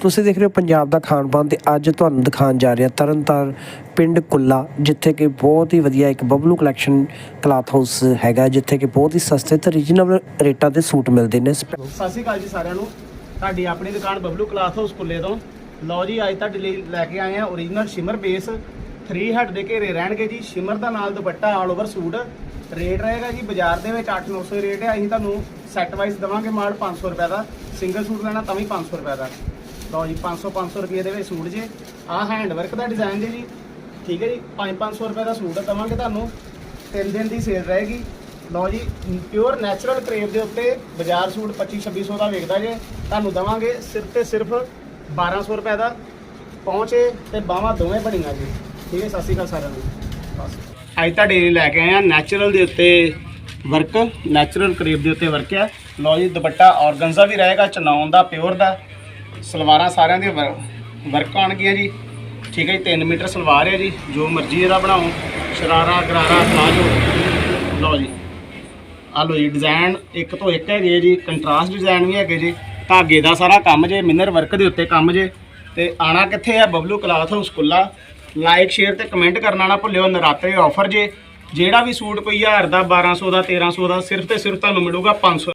ਤੁਸੀਂ ਦੇਖ ਰਹੇ ਹੋ ਪੰਜਾਬ ਦਾ ਖਾਣ ਪਾਨ ਤੇ ਅੱਜ ਤੁਹਾਨੂੰ ਦਿਖਾਉਣ ਜਾ ਰਿਹਾ ਤਰਨਤਾਰਨ ਪਿੰਡ ਕੁੱਲਾ, ਜਿੱਥੇ ਕਿ ਬਹੁਤ ਹੀ ਵਧੀਆ ਇੱਕ ਬਬਲੂ ਕਲੈਕਸ਼ਨ ਕਲਾਥ ਹਾਊਸ ਹੈਗਾ, ਜਿੱਥੇ ਕਿ ਬਹੁਤ ਹੀ ਸਸਤੇ ਤੇ ਰੀਜਨੇਬਲ ਰੇਟਾਂ ਤੇ ਸੂਟ ਮਿਲਦੇ ਨੇ। ਸਤਿ ਸ਼੍ਰੀ ਅਕਾਲ ਜੀ ਸਾਰਿਆਂ ਨੂੰ। ਤੁਹਾਡੀ ਆਪਣੀ ਦੁਕਾਨ ਬਬਲੂ ਕਲਾਥ ਹਾਊਸ ਕੁੱਲੇ ਤੋਂ। ਲਓ ਜੀ, ਅੱਜ ਤੁਹਾਡੇ ਲਈ ਲੈ ਕੇ ਆਏ ਆ ਓਰੀਜਨਲ ਸ਼ਿਮਰ ਬੇਸ 3 ਹੈਡ ਦੇ ਘੇਰੇ ਰਹਿਣਗੇ ਜੀ। ਸ਼ਿਮਰ ਦਾ ਨਾਲ ਦੁਪੱਟਾ ਆਲ ਓਵਰ ਸੂਟ ਰੇਟ ਰਹੇਗਾ ਜੀ ਬਾਜ਼ਾਰ ਦੇ ਵਿੱਚ 8-900 ਰੇਟ ਹੈ। ਅਸੀਂ ਤੁਹਾਨੂੰ ਸੈੱਟ ਵਾਈਜ਼ ਦਵਾਂਗੇ ਮਾਲ 500 ਰੁਪਏ ਦਾ। ਸਿੰਗਲ ਸੂਟ ਲੈਣਾ ਤਾਂ ਵੀ 500 ਰੁਪਏ ਦਾ। ਲਓ ਜੀ 500 500 ਰੁਪਏ ਦੇ ਵਿੱਚ ਸੂਟ ਜੇ। ਆਹ ਹੈਂਡ ਵਰਕ ਦਾ ਡਿਜ਼ਾਈਨ ਜੇ ਜੀ। ਠੀਕ ਹੈ ਜੀ 5-500 ਰੁਪਏ ਦਾ ਸੂਟ ਦਵਾਂਗੇ ਤੁਹਾਨੂੰ। ਤਿੰਨ ਦਿਨ ਦੀ ਸੇਲ ਰਹੇਗੀ। ਲਓ ਜੀ ਪਿਓਰ ਨੈਚੁਰਲ ਕਰੇਵ ਦੇ ਉੱਤੇ ਬਾਜ਼ਾਰ ਸੂਟ 25-2600 ਦਾ ਵੇਚਦਾ ਜੇ। ਤੁਹਾਨੂੰ ਦਵਾਂਗੇ ਸਿਰਫ ਤੇ ਸਿਰਫ 1200 ਰੁਪਏ ਦਾ। ਪਹੁੰਚੇ ਤੇ ਬਾਹਾਂ ਦੋਵੇਂ ਬਣੀਆਂ ਜੀ। ਠੀਕ ਹੈ, ਸਤਿ ਸ਼੍ਰੀ ਅਕਾਲ ਸਾਰਿਆਂ ਨੂੰ। ਬਸ। ਅੱਜ ਤਾਂ ਲਈ ਲੈ ਕੇ ਆਏ ਆ ਨੈਚੁਰਲ ਦੇ ਉੱਤੇ ਵਰਕ ਨੈਚੁਰਲ ਕਰੇਵ ਦੇ ਉੱਤੇ ਵਰਕ ਆ। ਲਓ ਜੀ, ਦੁਪੱਟਾ ਔਰਗੰਜ਼ਾ ਵੀ ਰਹੇਗਾ, ਚਨਾਉਣ ਦਾ ਪਿਓਰ ਦਾ। ਸਲਵਾਰਾਂ ਸਾਰਿਆਂ ਦੀਆਂ ਵਰਕ ਆਉਣਗੀਆਂ ਜੀ। ਠੀਕ ਹੈ ਜੀ 3 ਮੀਟਰ ਸਲਵਾਰ ਹੈ ਜੀ, ਜੋ ਮਰਜ਼ੀ ਇਹਦਾ ਬਣਾਓ। ਸ਼ਰਾਰਾ, ਗਰਾਰਾ, ਪਲਾਜੋ। ਲਓ ਜੀ। ਆ ਲਓ ਜੀ ਡਿਜ਼ਾਈਨ ਇੱਕ ਤੋਂ ਇੱਕ ਹੈਗੇ ਜੀ ਕੰਟਰਾਸਟ ਡਿਜ਼ਾਈਨ ਵੀ ਹੈਗੇ ਜੀ। ਧਾਗੇ ਦਾ ਸਾਰਾ ਕੰਮ ਜੇ ਮਿਨਰ ਵਰਕ ਦੇ ਉੱਤੇ ਕੰਮ ਜੇ। ਤੇ ਆਣਾ ਕਿੱਥੇ ਆ? ਬਬਲੂ ਕਲਾਥ ਹਾਊਸ ਕੁੱਲਾ ਲਾਈਕ ਸ਼ੇਅਰ ਤੇ ਕਮੈਂਟ ਕਰਨਾ ਨਾ ਭੁੱਲਿਓ ਨਰਾਤੇ ਆਫਰ ਜੇ। ਜਿਹੜਾ ਵੀ ਸੂਟ ਕੋਈ 1000 ਦਾ 1200 ਦਾ 1300 ਦਾ, ਸਿਰਫ ਤੇ ਸਿਰਫ ਤੁਹਾਨੂੰ ਮਿਲੂਗਾ 500